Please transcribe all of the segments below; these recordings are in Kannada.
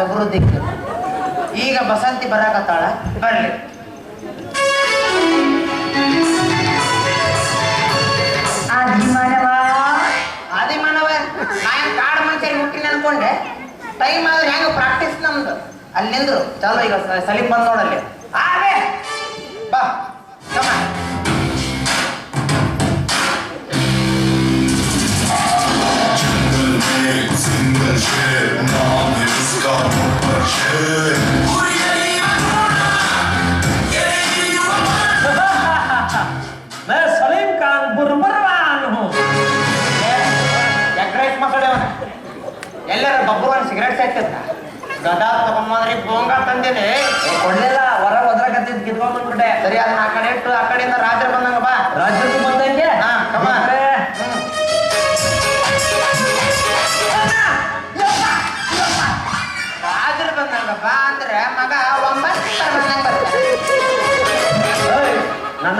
ಸಮೃದ್ಧಿ ಈಗ ಬಸಂತಿ ಬರಾಕತ್ತಾಳ ಬರ್ಲಿ. ಆದಿಮಾನವ ಆದಿ ಮಾನವ ನಾನು ಕಾಡು ಮನುಷ್ಯರಿಗೆ ಹುಟ್ಟಿನ ಅನ್ಕೊಂಡೆ. ಟೈಮ್ ಆದ್ರೆ ಹೆಂಗ ಪ್ರಾಕ್ಟೀಸ್ ನಮ್ದು? ಅಲ್ಲಿಂದ್ರು ಚಲೋ ಈಗ ಸಲೀಪ್ ಸಲೀಂ ಬಂದ್ ನೋಡಲ್ಲಿ ಎಲ್ಲರ ಬಬ್ಬುವನ್ ಸಿಗರೇಟ್ ಸಾಯ್ತದ ಗದಾ ತಗೊಂಬಂದ್ರೆ ಬೋಂಗ ತಂದಿನಿ.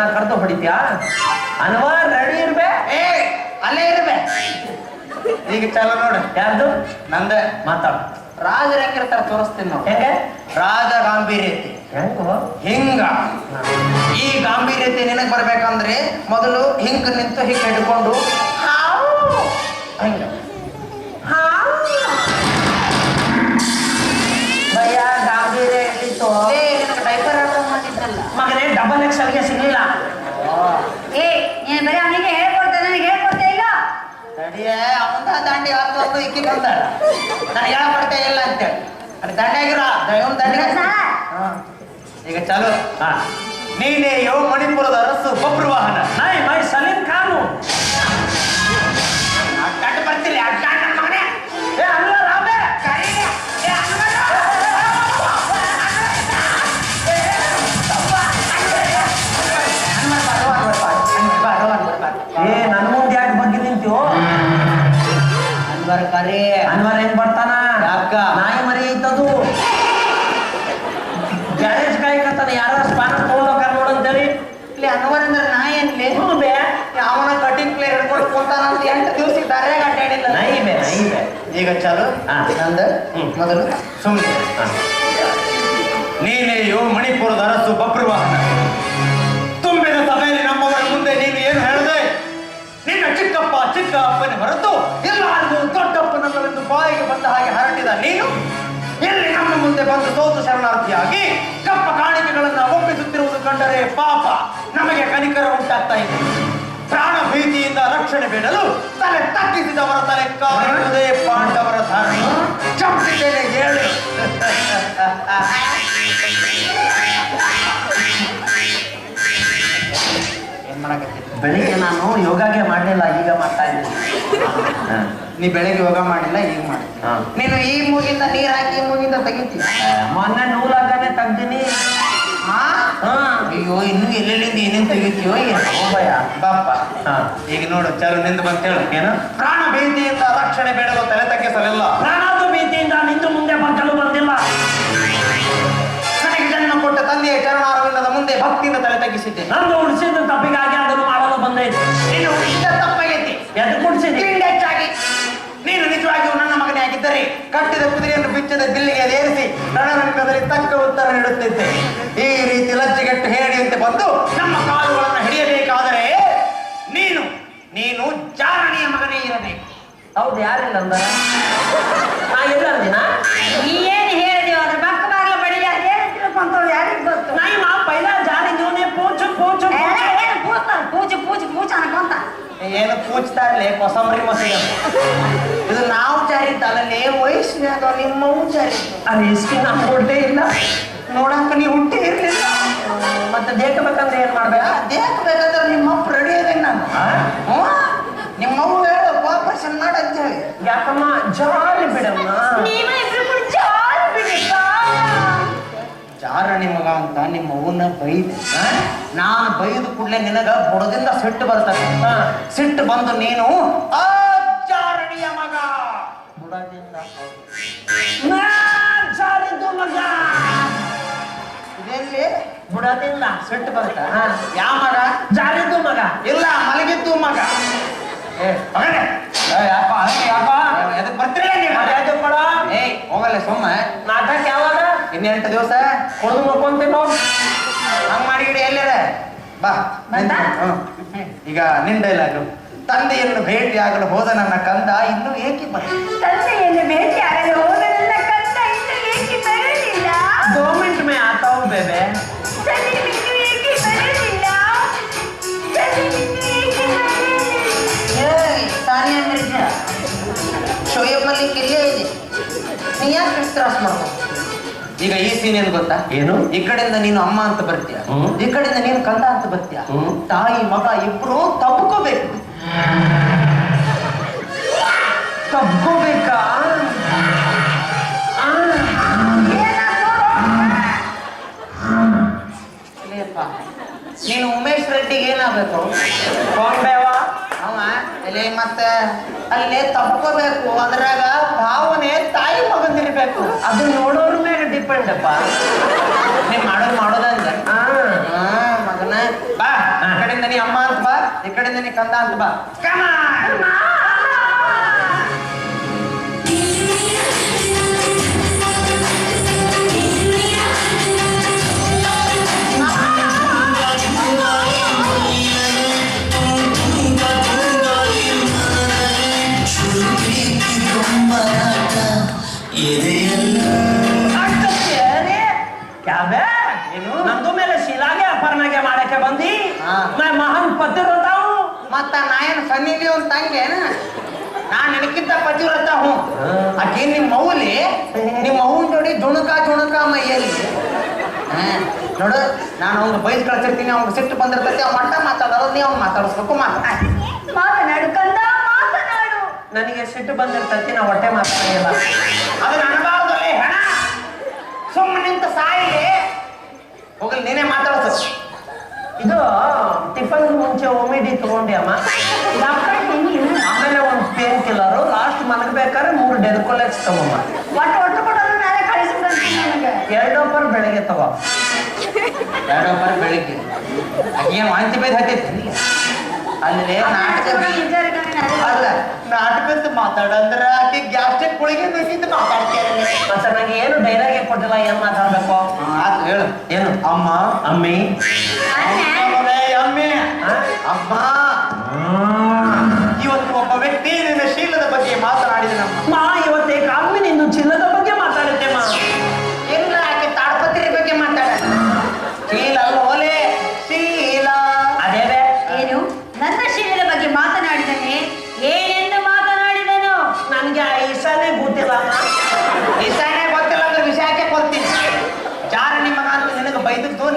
ನನ್ನ ಕರೆದು ಹೊಡಿತ್ಯಾ? ಅನ್ವರ್ ರೆಡಿ ಇರ್ಬೇ? ಏ ಅಲ್ಲೇ ಇರ್ಬೆ. ಈಗ ಚಲೋ ನೋಡು. ಯಾರ್ದು? ನಂದೆ. ಮಾತಾಡು. ರಾಜರ ಹೆಂಗಿರ್ತಾರ ತೋರಿಸ್ತೀನಿ ನಾವು ಹೆಂಗೆ? ರಾಜ ಗಾಂಭೀರ್ಯತೆ. ಹೆಂಗೋ? ಹಿಂಗ. ಈ ಗಾಂಭೀರ್ಯತೆ ನಿನಗ್ ಬರ್ಬೇಕಂದ್ರೆ ಮೊದಲು ಹಿಂಗ್ ನಿಂತು ಹಿಂಗ್ ಹಿಡ್ಕೊಂಡು. ಹಂಗ. ಡಬಲ್ ಸಿಗಲಿಲ್ಲ. ಏ ನೀನು ಬರೀ ಅವನಿಗೆ ಹೇಳ್ಕೊಡ್ತಾ ನನಗೆ ಹೇಳ್ಕೊಡ್ತಾ ಇಲ್ಲ ತಡಿಯೇ ಅವಂದ ದಂಡಿ ಹತ್ತು ಇಕ್ಕಿ ಬಂದಾಳ ನಾನು ಹೇಳಪಡ್ತಾ ಇಲ್ಲ ಅಂತ. ಅದು ದಂಡೆಗಿರ ದೈವನ್ ದಂಡಿಗೆ ಸರ್. ಹಾ. ಈಗ ಚಾಲು. ಹಾ. ನೀನೇ ಯೋ ಮಣಿಪುರದ ಅರಸು ಬಬ್ರು ವಾಹನ. ನೈ ಮೈ ಸಲೀಂ ಖಾನು ಅನ್ವರ್ ಕರಿ ಅನ್ವರ್ ಏನ್ ಬರ್ತಾನ? ಅಕ್ಕ ನಾಯಿ ಮರಿ ಐತದು. ಗ್ಯಾರೇಜ್ ಕಾಯ್ಕತ್ತಾನ ಯಾರ ಸ್ಪಾನ ತಗೊಂಡೋಗಾರ ನೋಡಂತೇಳಿ ಇಲ್ಲಿ ಅನ್ವರ್ ಅಂದ್ರೆ ನಾಯಿ ಏನ್ಲಿ? ಹ್ಞೂ ಬೇ. ಅವನ ಕಟಿಂಗ್ ಪ್ಲೇ ಹಿಡ್ಕೊಂಡು ಕುಂತಾನ ಅಂತ ಎಂಟು ದಿವಸ ದಾರ್ಯಾಗ ಅಡ್ಡಾಡಿಲ್ಲ ನಾಯಿ ಬೇ ನಾಯಿ ಬೇ. ಈಗ ಚಾಲು ನಂದು. ಮೊದಲು. ಸುಮ್ಮನೆ. ನೀನೇ ಯೋ ಮಣಿಪುರದ ಅರಸು ಬಬ್ರು ವಾಹನ. ತುಂಬಿದ ಸಭೆಯಲ್ಲಿ ನಮ್ಮವರ ಮುಂದೆ ನೀನು ಏನು ಹೇಳಿದೆ? ನಿನ್ನ ಚಿಕ್ಕಪ್ಪ ಚಿಕ್ಕ ಅಪ್ಪನ ಹೊರತು ಬಂದ ಹಾಗೆ ಹರಟಿದ ನೀನು ಎಲ್ಲಿ ನಮ್ಮ ಮುಂದೆ ಬಂದು ಸೋತು ಶರಣಾರ್ಥಿಯಾಗಿ ಕಪ್ಪ ಕಾಣಿಕೆಗಳನ್ನ ಒಪ್ಪಿಸುತ್ತಿರುವುದು ಕಂಡರೆ ಪಾಪ ನಮಗೆ ಕನಿಕರ ಉಂಟಾಗ್ತಾ ಇದೆ. ಪ್ರಾಣ ಭೀತಿಯಿಂದ ರಕ್ಷಣೆ ಬೇಡಲು ತಲೆ ತಗ್ಗಿಸಿದವರ ತಲೆ ಕಾಯುವುದೇ ಪಾಂಡವರ ಧರ್ಮ. ಚಂಪಿದ್ದೇನೆ ಹೇಳಿ. ಏನ್ ಮಾಡಕತ್ತಿ? ಬೆಳಿಗ್ಗೆ ನಾನು ಯೋಗಾಗೆ ಮಾಡಲಿಲ್ಲ ಈಗ ಮಾಡ್ತಾ ಇದ್ದೀನಿ. ನೀ ಬೆಳಿಗ್ಗೆ ಯೋಗ ಮಾಡಿಲ್ಲ ಈಗ ಮಾಡಿ. ನೀನು ಈ ಮೂಗಿಂದ ನೀರ್ ಹಾಕಿ ಈ ಮೂಗಿಂದ ತೆಗಿತೀನಿ. ಮೊನ್ನೆ ಮೊನ್ನೆ ನೂಲಾಗನೆ ತೆಗ್ದೀನಿ. ಅಯ್ಯೋ ಇನ್ನು ಎಲ್ಲೆಲ್ಲಿಂದ ಏನೇನ್ ತೆಗಿತೀಯೋ ಭಯ. ಬಾಪ ಹಾ. ಈಗ ನೋಡು ಚಲು ನಿಂದು ಬಂತೇಳು ಏನು? ಪ್ರಾಣ ಭೀತಿಯಿಂದ ರಕ್ಷಣೆ ಬೇಡಲು ತಲೆ ತಗ್ಗಿಸಲಿಲ್ಲ. ಪ್ರಾಣದ ಭೀತಿಯಿಂದ ನಿಂತು ಮುಂದೆ ಬಗ್ಗಲು ಬಂದಿಲ್ಲ. ಕೊಟ್ಟ ತಂದೆಯ ಚರಣಾರವಿಲ್ಲದ ಮುಂದೆ ಭಕ್ತಿಯಿಂದ ತಲೆ ತಗ್ಗಿಸಿದ್ದೆ. ನಂದು ಉಳಿಸಿದ ತಪ್ಪಿಗಾಗಿ ಅದನ್ನು ಬಂದೈತೆ ನೀನು ಇದ್ದ ತಪ್ಪಾಗೈತಿ. ಎದ್ದು ಕುಡಿಸಿದಿ ತಿಂಡಿ ಹೆಚ್ಚಾಗಿ. ನೀನು ನಿಜವಾಗಿಯೂ ನನ್ನ ಮಗನೇ ಆಗಿದ್ದರೆ ಕಟ್ಟಿದ ಕುದುರೆಯನ್ನು ಬಿಚ್ಚದ ದಿಲ್ಲಿಗೆ ಏರಿಸಿ ರಣರಂಗದಲ್ಲಿ ತಕ್ಕ ಉತ್ತರ ನೀಡುತ್ತಿದ್ದೆ. ಈ ರೀತಿ ಲಜ್ಜೆಗೆಟ್ಟು ಹೇಡಿಯಂತೆ ಬಂದು ನಮ್ಮ ಕಾಲುಗಳನ್ನು ಹಿಡಿಯಬೇಕಾದರೆ ನೀನು ನೀನು ಜಾರಣಿಯ ಮಗನೇ ಇರಬೇಕು. ಹೌದು ಯಾರಿಲ್ಲ ಅಂದ ನಾ ಇಲ್ಲ ಅಂದಿನ ನೀ ಏನು ಹೇಳಿದೆವು ಅದ್ರ ಬಕ್ಕ ಬಾಗ್ಲ ಬಡಿ ಏನು ತಿಳ್ಕೊಂತವ್ರು ಯಾರಿಗೆ ಗೊತ್ತು ನಾಯಿ ಮಾ ಪೈಲ ಜಾರಿ ಜೋನೆ ಪೋಚು ಪೋಚು ಎಲ್ಲ ಪೋಚು. ಏನು ಕೂತಾರ ಪೂಜೆ ಪೂಜೆ ಪೂಜೆ ಅನ್ಕೊಂತ ಏನು ಕೂಚ್ತಾ ಇರಲಿ ಕೊಸಂಬರಿ ಮಸೀದಿ. ಇದು ನಾವು ಜಾರಿದ್ದಲ್ಲೇ ವಯಸ್ಸಿನಾಗ ನಿಮ್ಮ ಜಾರಿ ಅದು ಇಸ್ಕಿ ನಾವು ಕೊಡ್ದೇ ಇಲ್ಲ. ನೋಡಕ್ಕ ನೀವು ಹುಟ್ಟಿ ಇರಲಿಲ್ಲ. ಮತ್ತೆ ದೇಕಬೇಕಂದ್ರೆ ಏನು ಮಾಡ್ಬೇಕ ದೇಕಬೇಕಂದ್ರೆ ನಿಮ್ಮಪ್ಪ ರೆಡಿ ಅದೇನು ನಾನು? ಹ್ಞೂ ನಿಮ್ಮವ್ವ ಹೇಳು ಆಪರೇಷನ್ ಮಾಡ ಅಂತ ಹೇಳಿ. ಯಾಕಮ್ಮ? ಜಾಲಿ ಬಿಡಮ್ಮ. ಜಾರಣಿ ಮಗ ಅಂತ ನಿಮ್ಮ ಅವನ್ನ ಬೈದು. ನಾನು ಬೈದ ಕೂಡಲೇ ನಿನಗ ಬುಡದಿಂದ ಸಿಟ್ಟು ಬರ್ತದೆ. ಸಿಟ್ಟು ಬಂದು ನೀನು ಆ ಜಾರಣಿಯ ಮಗ. ಬುಡದಿಂದ ಜಾರಿದ್ದು ಮಗ. ಇದೆಲ್ಲಿ? ಬುಡದಿಂದ ಸಿಟ್ಟು ಬರುತ್ತ. ಯಾವ ಮಗ? ಜಾರಿದ್ದು ಮಗ. ಇಲ್ಲ ಮಲಗಿದ್ದು ಮಗ. ಏ ಯಾಪ ಯಾಪ ಹಂಗೆ ಯಾಕೋ? ಎದಕ್ ಬರ್ತೀರಲ್ಲ ನೀವು? ಹೋಗಲ್ಲ ಸುಮ್ಮ ನಾಟಕ ಯಾವಾಗ ಹನ್ನೆರಡು ದಿವಸ ಕುಡಿದು ಮಕ್ಕೊಂತೀವಿ ಹಂಗ್ ಹಂಗೆ ಮಾಡಿಬಿಡಿ ಎಲ್ಲರ ಬಾ ಆಯ್ತಾ ಈಗ ನಿನ್ ಡೈಲಾಗು ತಂದೆಯನ್ನು ಆಗಲು ಹೋದ ನನ್ನ ಕಂದ ಇನ್ನೂ ಏಕೆ ಬರ ಭೇಟಿ ಭೇಟಿಯಾಗಲು ಹೋದ ನನ್ನ ಕಂದ ಇನ್ನೂ ಏಕೆ ಬರಲಿಲ್ಲ? ಗೌರ್ಮೆಂಟ್ ಮೇ ಸಾನಿಯಾ ಮಿರ್ಜಾ. ಇದೆ. ನೀ ಯಾಕೆ ತ್ರಾಸ್ ಮಾಡ ಈಗ ಈ ಸೀನ್ ಏನ್ ಗೊತ್ತಾ? ಏನು? ಈ ಕಡೆಯಿಂದ ನೀನು ಅಮ್ಮ ಅಂತ ಬರ್ತೀಯ. ಈ ಕಡೆಯಿಂದ ನೀನು ಕಂದ ಅಂತ ಬರ್ತೀಯ. ತಾಯಿ ಮಗ ಇಬ್ರು ತಬ್ಕೋಬೇಕು. ತಬ್ಕೋಬೇಕಾ? ನೀನು ಉಮೇಶ್ ರೆಡ್ಡಿಗೆ ಏನಾಗಬೇಕು? ಕೊಂಡೇವಾ ಅವ ಎಲೆ ಮತ್ತೆ ಅಲ್ಲಿ ತಪ್ಕೋಬೇಕು ಅದ್ರಾಗ ಭಾವನೆ ತಾಯಿ ಮಗಂದಿರ್ಬೇಕು. ಅದನ್ನ ನೋಡೋರು ಮೇಲೆ ಡಿಪೆಂಡ್ ಅಪ್ಪ ನೀವ್ ಮಾಡೋದು ಮಾಡೋದಂದ ಹಾ ಹಾ ಮಗನ ಬಾ ಈ ಕಡೆಯಿಂದ ನೀ ಅಮ್ಮ ಅಂತ ಬಾ ಈ ಕಡೆಯಿಂದ ನೀ ಕಂದ ಅಂತ ಬಾ Come ಕ್ಯಾಬೆ? ಏನು? ನಂದು ಮೇಲೆ ಶಿಲಾಗೆ ಅಪರ್ಣಗೆ ಮಾಡಕ್ಕೆ ಬಂದಿ? ನಾ ಮಹಾನ್ ಪತಿವ್ರತಾವು ಮತ್ತ ನಾ ಏನು ಸನ್ನಿಧಿ ಒಂದು ತಂಗೆ ನಾ ನಿನಕ್ಕಿಂತ ಪತಿವ್ರತ ಹ್ಞೂ. ಆಕೆ ನಿಮ್ಮ ಮೌಲಿ ನಿಮ್ಮ ಅವ್ವನ ಜೋಡಿ ಜುಣಕ ಜುಣಕ ಮೈಯಲ್ಲಿ. ನೋಡು ನಾನು ಅವ್ನ ಬೈಸ್ ಕಳ್ಸಿರ್ತೀನಿ ಅವ್ನಿಗೆ ಸಿಟ್ಟು ಬಂದಿರ್ತೈತಿ ಅವ್ನು ಮಟ್ಟ ಮಾತಾಡೋದು ನೀವು ಅವ್ನು ಮಾತಾಡಿಸ್ಬೇಕು ಮಾತಾಡಿ ಕಂದ ಮಾತನಾಡು. ನನಗೆ ಸಿಟ್ಟು ಬಂದಿರ್ತೈತಿ ನಾ ಹೊಟ್ಟೆ ಮಾತಾಡಿಲ್ಲ ಅದು ಅನುಭವ ಸುಮ್ಮನೆ ನಿಂತ ಸಾಯಿಲಿ. ಹೋಗಲಿ, ನೀನೇ ಮಾತಾಡ್ತ ಇದು ಟಿಫನ್ ಮುಂಚೆ ಒಮಿಡಿ ತಗೊಂಡೆ ಅಮ್ಮ. ನೀನು ಆಮೇಲೆ ಒಂದು ಪೇನ್ ಕಿಲ್ಲರು ಲಾಸ್ಟ್ ಮಲಗಬೇಕಾದ್ರೆ ಮೂರು ಡೆರ್ಕೊಲೆಕ್ಸ್ ತಗೊಮ್ಮ ಒಟ್ಟು ಒಟ್ಟು ಕೊಡೋದು ನಾಳೆ ಕಳಿಸ್ಬಿಡ್ತೀನಿ ನನಗೆ. ಎರಡು ಪರ್ ಬೆಳಗ್ಗೆ ತಗೋ. ಎರಡೊಬ್ಬರ ಬೆಳಿಗ್ಗೆ. ಏನು ವಾಂತಿ ಬೈದ್ ಹತ್ತೈತಿ ಅಲ್ಲಿ ನಾಟಕದ ಅಲ್ಲ ನಾಟಕದ ಮಾತಾಡಂದ್ರ ಆಕೆ ಗ್ಯಾಸ್ಟ್ರಿಕ್ ಗುಳಿಗೆ ಬೇಕಿದ್ದು ಮತ್ತೆ ನನಗೆ ಏನು ಡೈಲಾಗ್ ಕೊಟ್ಟಿಲ್ಲ ಏನ್ ಮಾತಾಡ್ಬೇಕು? ಹೇಳು. ಏನು? ಅಮ್ಮ. ಅಮ್ಮಿ? ಅಮ್ಮ. ಅಮ್ಮೆ.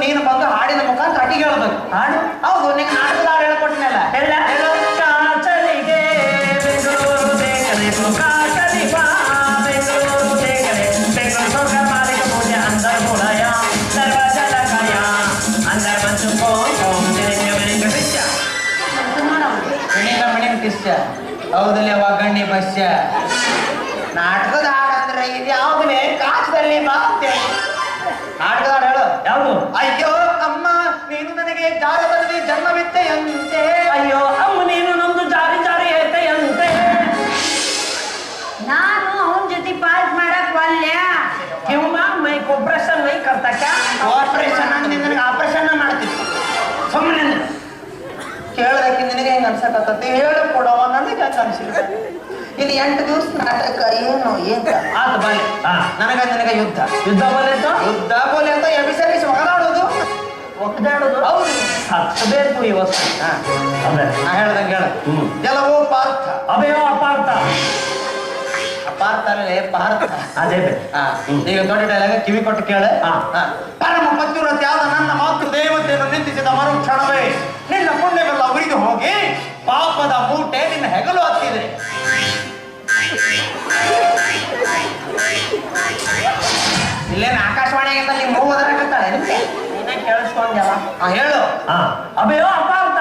ನೀನು ಬಂದು ಹಾಡಿನ ಮುಖಾಂತರ ಅಡಿಗೆ ಹೇಳ್ಬೇಕು. ಹಾಡು? ಹೌದು ನಿಂಗೆ ನಾಟಕದ ಹಾಡು ಹೇಳ್ಕೊಟ್ಮೇಲೆ ಹೇಳ ಕಾಚಲಿಗೆ ಬೆಂಗಳೂರು ಬೇಕನೆ ಕಾಚಲಿ ಬಾ ಬೆಂಗಳೂರು ಬೇಕನೆ ಬೆಂಗಳೂರು ಸೋಗ ಮಾಲಿಕ ಪೂಜೆ ಅಂದರ್ ಮುಳಯ ದರ್ವಾಜದ ಕಾಯ ಅಂದರ್ ಮಂಚು ಕೋಂ ಕೋಂ ತಿರುಗಿ ಬೆಳಿಗ್ಗೆ ಬಿಚ್ಚ. ಮಿಣಿಗ ಮಿಣಿಗ ಕಿಸ್ಯ ಹೌದಲ್ಲ ಒಗ್ಗಣ್ಣೆ ಬಸ್ಯ. ನಾಟಕದ ಹಾಡಂದ್ರೆ ಇದು ಯಾವ್ದಲೇ ಕಾಚದಲ್ಲಿ ಬಾ ಅಂತೇಳಿ ನಾಟಕದ ಹೇಳು. ಯಾವುದು? ಅಯ್ಯೋ ಅಮ್ಮ ನೀನು ನನಗೆ ಜಾರದಲ್ಲಿ ಜನ್ಮವಿತ್ತೆಯಂತೆ ಅಯ್ಯೋ ಅಮ್ಮ ನೀನು ನಮ್ದು ಜಾರಿ ಜಾರಿ ಐತೆಯಂತೆ ನಾನು ಅವನ ಜೊತೆ ಪಾಸ್ ಮಾಡಕ್ ಒಲ್ಯ ಕ್ಯೂ ಮೈ ಕೊಪ್ರೇಷನ್ ನೈ ಕರ್ತಾ ಕ್ಯಾ ಆಪರೇಷನ್ ಅಂದ್ರೆ ನಿನಗೆ ಆಪರೇಷನ್ ಮಾಡ್ತೀನಿ. ಸುಮ್ಮನೆ ಕೇಳದಕ್ಕೆ ನಿನಗೆ ಹೆಂಗ್ ಅನ್ಸಕತ್ತತಿ ಹೇಳು ಕೊಡವ ನನಗೆ ಅನ್ಸಿಲ್ಲ ಇದು ಎಂಟು ದಿವಸ ನಾಟಕ ಏನು ಏನ್ ಆತ ಬಲೆ ನನಗ ನನಗ ನಿನಗ ಯುದ್ಧ. ಯುದ್ಧ ಅಂತ? ಯುದ್ಧ ಬೋಲೆ ಅಂತ ಎಬಿಸರಿಸಿ ಒಗದಾಡೋದು. ಒಕ್ಕದಾಡೋದು ಹೌದು. ಹತ್ತಬೇಕು ಇವತ್ತು ಹಾ, ಅದೇ. ನಾ ಹೇಳ್ದಂಗೆ ಹೇಳ. ಹ್ಮ್. ಎಲ್ಲವೂ ಪಾರ್ಥ ಅಭಯ ಅಪಾರ್ಥ. ಪಾರ್ಥ ಅಲ್ಲೇ ಪಾರ್ಥ. ಅದೇ ಈಗ ದೊಡ್ಡ ಡೈಲಾಗ ಕಿವಿ ಕೊಟ್ಟು ಕೇಳ. ಪರಮ ಪತಿವ್ರತ್ಯಾದ ನನ್ನ ಮಾತೃ ದೇವತೆಯನ್ನು ನಿಂದಿಸಿದ ಮರುಕ್ಷಣವೇ ನಿನ್ನ ಪುಣ್ಯವೆಲ್ಲ ಉರಿದು ಹೋಗಿ ಪಾಪದ ಮೂಟೆ ನಿನ್ನ ಹೆಗಲು ಹತ್ತಿದೆ. ಇಲ್ಲೇನು ಆಕಾಶವಾಣಿಗಿಂತ ನಿಮ್ಮ ಮೂವ್ ಅದರಕತ್ತಾಳೆ ನೀನೇ ಕೇಳಿಸ್ಕೊಂಡ್ಯಲ್ಲ? ಆ ಹೇಳು. ಹಾ. ಅಭಯ ಅಪಾರ್ಥ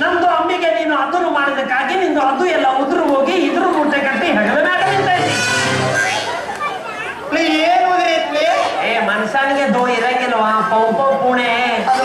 ನಂದು ಅಂಬಿಗೆ ನೀನು ಅದನ್ನು ಮಾಡಿದಕ್ಕಾಗಿ ನಿಂದು ಅದು ಎಲ್ಲ ಉದುರು ಹೋಗಿ ಇದ್ರ ಮೂಟೆ ಕಟ್ಟಿ ಹೆಗಲ ನಿಂತೈತಿ ನೀ ಏನು ಉದಿರೈತ್ಲಿ ಏ ಮನುಷ್ಯನಿಗೆ ದೋ ಇರಂಗಿಲ್ವಾ? ಪೌ ಪೌ ಪುಣೆ. ಅದು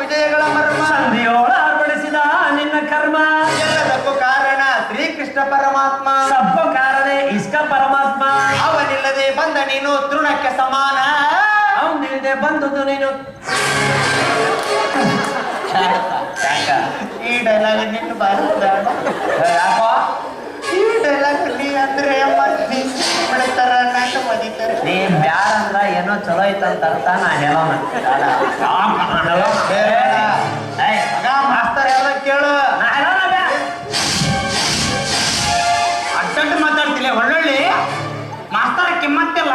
ವಿಜಯಗಳ ಮರ್ಮ. ಸಂಧಿಯೋಳಾರ್ಪಡಿಸಿದ ನಿನ್ನ ಕರ್ಮ. ಎಲ್ಲದಕ್ಕೂ ಕಾರಣ ಶ್ರೀಕೃಷ್ಣ ಪರಮಾತ್ಮ. ಸಬ್ಬು ಕಾರಣ ಇಷ್ಟ ಪರಮಾತ್ಮ. ಅವನಿಲ್ಲದೆ ಬಂದ ನೀನು ತೃಣಕ್ಕೆ ಸಮಾನ. ಅವನಿಲ್ಲದೆ ಬಂದದ್ದು ನೀನು. ಈ ಡೈಲಾಗ್ ನಿನ್ನ ಯಾಕೋ? ಈ ಡೈಲಾಗ್ ನೀ ಅಂದ್ರೆ ಮತ್ತೆ ಬಿಡ್ತಾರ ನೀ ಬ್ಯಾಡ ಅಂದ್ರ ಏನೋ ಚಲೋ ಐತಂತ ಅರ್ಥ ನಾ ಹೇಳೋಣ. ಮಾಸ್ತರ್ ಹೇಳ್ದ ಕೇಳು. ಅಡ್ಡಡ್ಡ ಮಾತಾಡ್ತಿಲ್ಲ, ಒಳ್ಳೊಳ್ಳಿ. ಮಾಸ್ತರ ಕಿಮ್ಮತ್ತಿಲ್ಲ.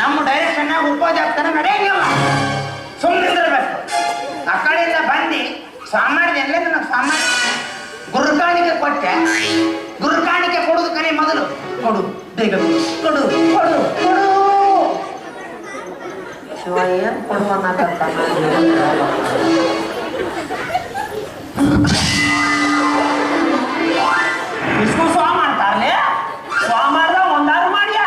ನಮ್ಮ ಡೈರೆಕ್ಷನ್ನಾಗ ಉಪೋಜ್ ಆಗ್ತಾನೆ, ನಡೆಯಂಗಿಲ್ಲ. ಸುಮ್ಮನಿದ್ರಬೇಕು ಆ ಕಡೆಯಿಂದ ಬಂದು ಸಾಮಾನ್ಯ ಎಲ್ಲ ನನಗೆ ಸಾಮಾನ್ಯ ಗುರುಕಾಣಿಕೆ ಕೊಟ್ಟೆ. ಗುರುಕಾಣಿಕೆ ಕೊಡುದು ಮೊದಲು. ಕೊಡು. ಬೇಗ ಕೊಡು ಕೊಡು ಕೊಡು. ಶಿವ ಏನ್ ಕೊಡುವ ಸ್ವಾಮ ಒಂದಾರು ಮಾಡ್ಯ?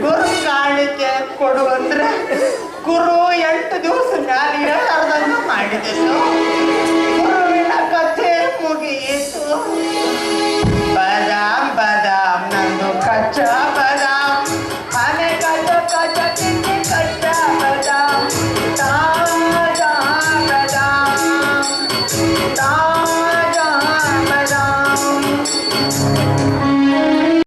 ಗುರು ಕೊಡು ಅಂದ್ರೆ ಗುರು ಎಂಟು ದಿವಸ ಮ್ಯಾಲ ಹೇಳಾರ್ದಂಗ ಮಾಡಿದೆ